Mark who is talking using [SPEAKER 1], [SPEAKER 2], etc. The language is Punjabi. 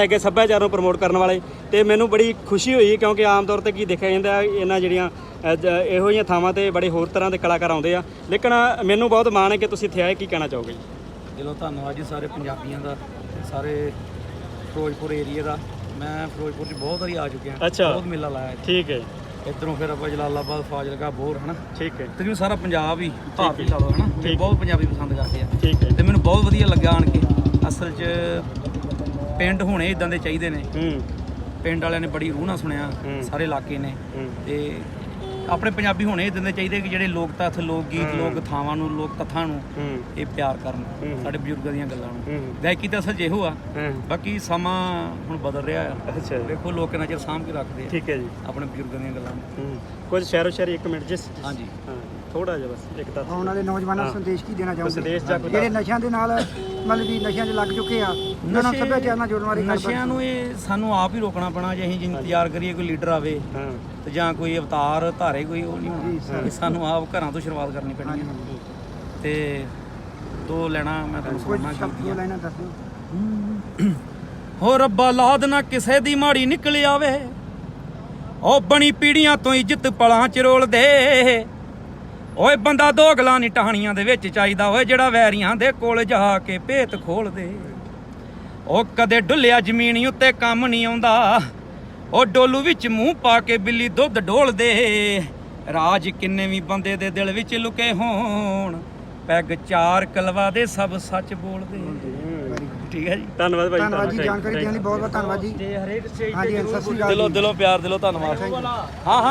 [SPEAKER 1] ਹੈਗੇ ਸੱਭਿਆਚਾਰ ਨੂੰ ਪ੍ਰਮੋਟ ਕਰਨ ਵਾਲੇ ਤੇ ਮੈਨੂੰ ਬੜੀ ਖੁਸ਼ੀ ਹੋਈ ਕਿਉਂਕਿ ਆਮ ਤੌਰ ਤੇ ਕੀ ਦੇਖਿਆ ਜਾਂਦਾ ਇਹਨਾਂ ਜਿਹੜੀਆਂ ਜ- ਇਹੋ ਜਿਹੀਆਂ ਥਾਵਾਂ ਤੇ ਬੜੇ ਹੋਰ ਤਰ੍ਹਾਂ ਦੇ ਕਲਾਕਾਰ ਆਉਂਦੇ ਆ। ਲੇਕਿਨ ਮੈਨੂੰ ਬਹੁਤ ਮਾਣ ਹੈ ਕਿ ਤੁਸੀਂ ਇੱਥੇ ਆਏ ਕੀ ਕਹਿਣਾ ਚਾਹੋਗੇ
[SPEAKER 2] ਦਿਲੋਂ ਧੰਨਵਾਦ ਜੀ ਸਾਰੇ ਪੰਜਾਬੀਆਂ ਦਾ ਸਾਰੇ ਫਿਰੋਜ਼ਪੁਰ ਏਰੀਆ ਦਾ। ਮੈਂ ਫਿਰੋਜ਼ਪੁਰ 'ਚ ਬਹੁਤ ਵਾਰੀ ਆ ਚੁੱਕਿਆ। ਬਹੁਤ ਮੇਲਾ ਲਾਇਆ
[SPEAKER 1] ਠੀਕ ਹੈ।
[SPEAKER 2] ਇੱਧਰੋਂ ਫਿਰ ਆਪਾਂ ਜਲਾਲਾਬਾਦ ਫਾਜ਼ਿਲਕਾ ਬੋਰ ਹਨਾ?
[SPEAKER 1] ਠੀਕ ਹੈ।
[SPEAKER 2] ਤਕਰੀਬਨ ਸਾਰਾ ਪੰਜਾਬ ਹੀ ਭਾਰਤ ਲਾ ਲਓ ਹਨਾ? ਬਹੁਤ ਪੰਜਾਬੀ ਪਸੰਦ ਕਰਦੇ ਆ।
[SPEAKER 1] ਠੀਕ ਹੈ।
[SPEAKER 2] ਤੇ ਮੈਨੂੰ ਬਹੁਤ ਵਧੀਆ ਲੱਗਾ ਆਣ ਕੇ। ਅਸਲ 'ਚ ਪਿੰਡ ਹੋਣੇ ਇਦਾਂ ਦੇ ਚਾਹੀਦੇ ਨੇ।
[SPEAKER 1] ਹੂੰ।
[SPEAKER 2] ਪਿੰਡ ਵਾਲਿਆਂ ਨੇ ਬੜੀ ਰੂਹ ਨਾਲ ਸੁਣਿਆ। ਸਾਰੇ ਇਲਾਕੇ ਨੇ। ਤੇ ਆਪਣੇ ਪੰਜਾਬੀ ਹੋਣੇ ਇਦਾਂ ਦੇ ਚਾਹੀਦੇ ਕਿ ਜਿਹੜੇ ਲੋਕ ਤੱਥ ਲੋਕ ਗੀਤ ਲੋਕ ਕਥਾਵਾਂ ਨੂੰ ਲੋਕ ਕਥਾ ਨੂੰ ਇਹ ਪਿਆਰ ਕਰਨ। ਸਾਡੇ ਬਜ਼ੁਰਗਾਂ ਦੀਆਂ ਗੱਲਾਂ ਨੂੰ। ਗਾਇਕੀ ਤਾਂ ਅਸਲ ਇਹੋ ਆ। ਬਾਕੀ ਸਮਾਂ ਹੁਣ ਬਦਲ ਰਿਹਾ ਆ।
[SPEAKER 1] ਅੱਛਾ।
[SPEAKER 2] ਵੇਖੋ ਲੋਕ ਕਿੰਨਾ ਚਿਰ ਸਾਂਭ ਕੇ ਰੱਖਦੇ ਆ।
[SPEAKER 1] ਠੀਕ ਹੈ ਜੀ।
[SPEAKER 2] ਆਪਣੇ ਬਜ਼ੁਰਗਾਂ ਦੀਆਂ ਗੱਲਾਂ ਨੂੰ।
[SPEAKER 1] ਕੁਝ ਸ਼ਹਿਰੋ ਸ਼ਹਿਰੀ ਇੱਕ ਮਿੰਟ ਜਿਸ
[SPEAKER 2] ਹਾਂਜੀ।
[SPEAKER 1] ਹਾਂ। ਥੋੜਾ ਜਿਹਾ ਬਸ ਇੱਕ ਤਾਂ
[SPEAKER 3] ਆਉਣ ਵਾਲੇ ਨੌਜਵਾਨਾਂ ਨੂੰ ਸੰਦੇਸ਼ ਕੀ ਦੇਣਾ ਚਾਹੋਗੇ?
[SPEAKER 1] ਸੰਦੇਸ਼ ਜਾਂ ਕੋਈ
[SPEAKER 3] ਜਿਹੜੇ ਨਸ਼ਿਆਂ ਦੇ ਨਾਲ ਮਤਲਬ ਵੀ ਨਸ਼ਿਆਂ 'ਚ ਲੱਗ ਚੁੱਕੇ ਆ ਉਹਨਾਂ ਨੂੰ
[SPEAKER 2] ਨਸ਼ੇ-
[SPEAKER 3] ਸੱਭਿਆਚਾਰ ਨਾਲ ਜੋੜਨ ਵਾਲੀ ਗੱਲਬਾਤ
[SPEAKER 2] ਨਸ਼ਿਆਂ ਨੂੰ ਇਹ ਸਾਨੂੰ ਆਪ ਹੀ ਰੋਕਣਾ ਪੈਣਾ ਜੇ ਅਸੀਂ ਇੰਤਜ਼ਾਰ ਕਰੀਏ ਕੋਈ ਲੀਡਰ ਆਵੇ
[SPEAKER 1] ਹਾਂ।
[SPEAKER 2] ਤੇ ਜਾਂ ਕੋਈ ਅਵਤਾਰ ਧਾਰੇ ਕੋਈ ਉਹ ਨਹੀਂ
[SPEAKER 3] ਜੀ,
[SPEAKER 2] ਹੋਣਾ ਇਹ ਸਾਨੂੰ ਆਪ ਘਰਾਂ ਤੋਂ ਸ਼ੁਰੂਆਤ ਕਰਨੀ ਪੈਣੀ ਹੈ। ਤੇ ਦੋ ਲੈਣਾ ਮੈਂ ਤੁਹਾਨੂੰ
[SPEAKER 3] ਕੁਝ
[SPEAKER 2] ਸੁਣਾਉਣਾ
[SPEAKER 3] ਸ਼ਬਦ
[SPEAKER 2] ਚਾਹੁੰਦੀ
[SPEAKER 3] ਦੋ ਲਾਈਨਾਂ ਦੱਸ ਦਿਓ।
[SPEAKER 2] ਹੋ ਰੱਬਾ ਲਾਦ ਨਾ ਕਿਸੇ ਦੀ ਮਾੜੀ ਨਿਕਲ ਆਵੇ। ਉਹ ਬਣੀ ਪੀੜੀਆਂ ਤੋਂ ਇੱਜ਼ਤ ਪਲਾਂ ਚ ਰੋਲ ਦੇ ਓਏ ਬੰਦਾ ਦੋਗਲਾ ਨਹੀਂ ਟਾਹਣੀਆਂ ਦੇ ਵਿੱਚ ਚਾਹੀਦਾ ਓਏ ਜਿਹੜਾ ਵੈਰੀਆਂ ਦੇ ਕੋਲ ਜਾ ਕੇ ਭੇਤ ਖੋਲ ਦੇ ਉਹ ਕਦੇ ਡੁੱਲਿਆ ਜ਼ਮੀਨ ਉੱਤੇ ਕੰਮ ਨਹੀਂ ਆਉਂਦਾ। ਉਹ ਡੋਲੂ ਵਿੱਚ ਮੂੰਹ ਪਾ ਕੇ ਬਿੱਲੀ ਦੁੱਧ ਡੋਲ ਦੇ ਰਾਜ ਕਿੰਨੇ ਵੀ ਬੰਦੇ ਦੇ ਦਿਲ ਵਿੱਚ ਲੁਕੇ ਹੋਣ। ਪੈਗ ਚਾਰ ਕਲਵਾ ਦੇ ਸਭ ਸੱਚ ਬੋਲਦੇ। ਠੀਕ ਹੈ ਜੀ?
[SPEAKER 1] ਧੰਨਵਾਦ ਭਾਈ
[SPEAKER 3] ਧੰਨਵਾਦ ਜੀ ਜਾਣਕਾਰੀ ਦੇਣ ਲਈ ਬਹੁਤ ਬਹੁਤ ਧੰਨਵਾਦ ਜੀ।
[SPEAKER 2] ਤੇ ਹਰੇਕ ਸਟੇਜ ਦਿਲੋਂ। ਦਿਲੋਂ ਪਿਆਰ ਦਿਲੋਂ ਧੰਨਵਾਦ। ਹਾਂ ਹਾਂ।